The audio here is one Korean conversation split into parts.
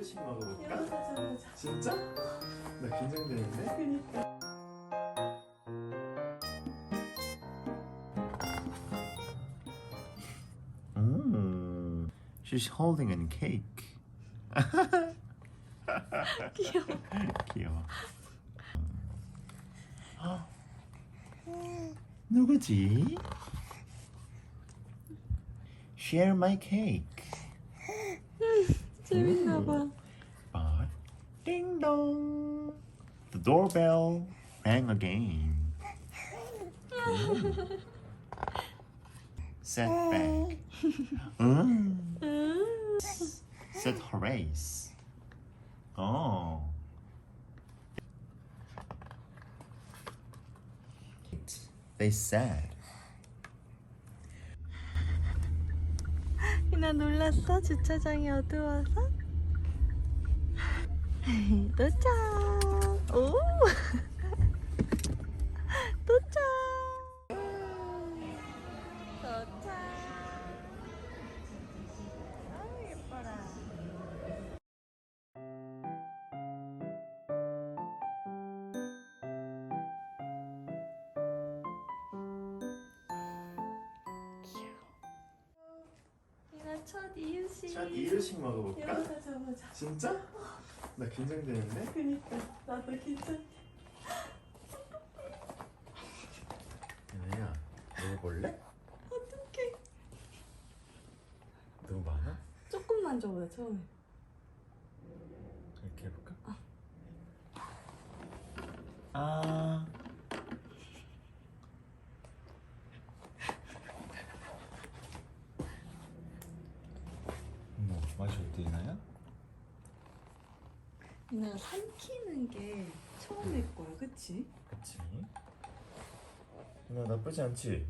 이유식 먹어볼까? 진짜? 나 긴장되는데? 그니까 Mm. She's holding a cake. 귀여워 귀여워. 누구지? Share my cake. 재밌나 봐 But ding dong, the doorbell rang again. Mm. Set back. Mm. 음. Said Horace. Oh. They said. 희나 놀랐어? 주차장이 어두워서? 도착! 오! 도착! 도착! 아우 예뻐라 희나 첫 이유식 첫 이유식 먹어볼까? 여보자 저보자 진짜? 나 긴장되는데? 그니까 나도 긴장돼 얘네야, 먹어볼래? 어떡해 너무 많아? 조금만 줘보자 처음에 이렇게 해볼까? 아. 어머, 맛이 어때나요? 희나가 삼키는 게 처음일 거야 그치? 그치? 누나 나쁘지 않지?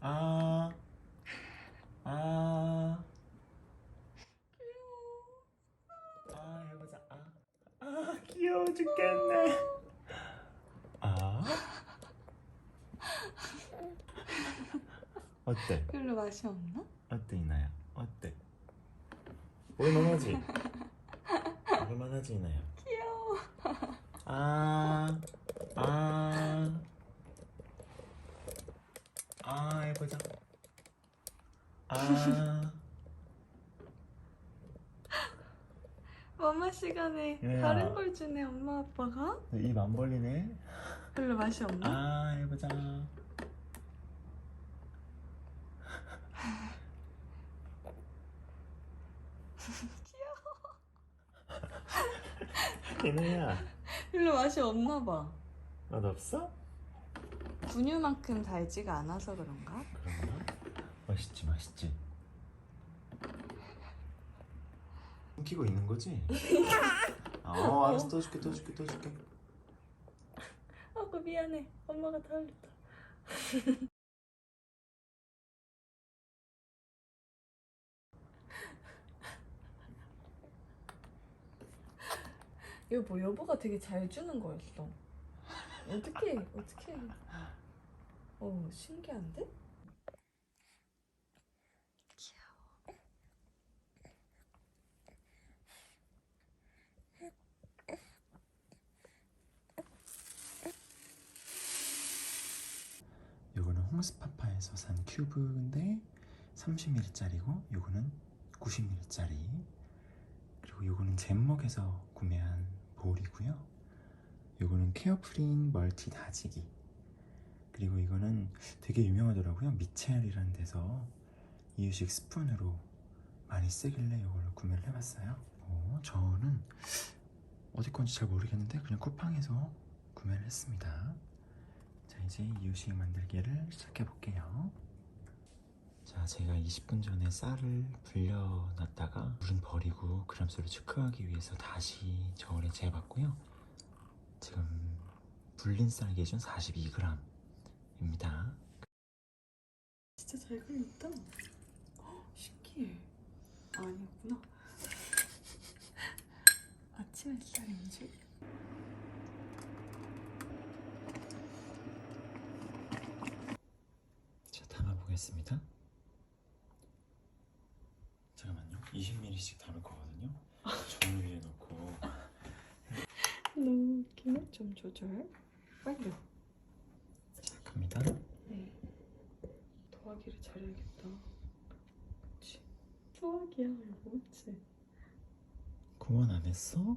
아, 아, 아 해보자. 아, 아 귀여워 죽겠네. 아, 어때? 별로 맛이 없나? 이나야? 어때? 볼만하지? 볼만하지 이나야? 귀여워 아, 아, 아, 해보자. 아, 맘마 시간에 얘야. 다른 걸 주네 엄마 아빠가 입 안 벌리네. 별로 맛이 없나? 아, 해보자. 이나야, 별로 맛이 없나 봐 맛 없어? 분유만큼 달지가 않아서 그런가? 그런가? 맛있지, 맛있지. 숨기고 있는 거지? 어, 알았어, 떠줄게, 떠줄게, 떠줄게. 아그 미안해 엄마가 다 흘렸다 여보 여보가 되게 잘 주는 거였어. 어떻게 어떻게. 어 신기한데? 요거는 홈스파파에서 산 큐브인데 30ml짜리고 요거는 90ml짜리. 그리고 요거는 젠목에서 구매한 볼이고요. 요거는 케어프린 멀티 다지기. 그리고 이거는 되게 유명하더라고요. 미첼이라는 데서 이유식 스푼으로 많이 쓰길래 요걸 구매를 해봤어요. 어, 저는 어디 건지 잘 모르겠는데 그냥 쿠팡에서 구매를 했습니다. 자 이제 이유식 만들기를 시작해 볼게요. 자 제가 20분 전에 쌀을 불려놨다가 물은 버리고 그람수를 체크하기 위해서 다시 저울에 재봤고요 지금 불린 쌀 기준 42g입니다 진짜 잘 그렸다. 헉, 신기해. 아니었구나. 아침 햇살인 줄. 자 담아보겠습니다 20ml씩 담을 거거든요. 전을 위에 넣고 너무 웃기네. 좀 조절. 빨리. 시작합니다. 네. 더하기를 잘해야겠다. 그치. 이거 그치? 구원 안 했어?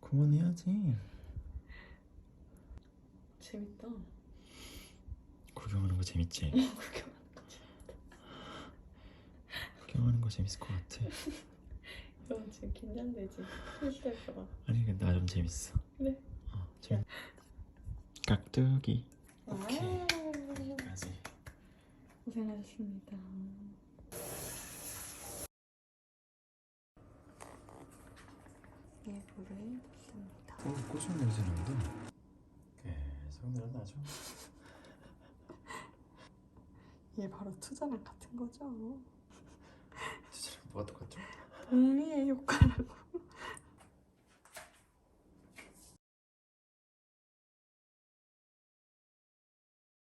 구원해야지. 재밌다. 구경하는 거 재밌지? 재밌다. 구경하는 거 재밌을 것 같아. 너 지금 긴장되지? 실수할까 봐. 아니 근데 나 좀 재밌어. 그래. 어, 재밌. 깍두기 오케이. 아, 여기까지. 고생하셨습니다. 예불을 넣습니다. 어, 고추 냄새 나는데. 계속 늘어나죠. 이게 바로 투자랑 같은 거죠. 진짜 뭐가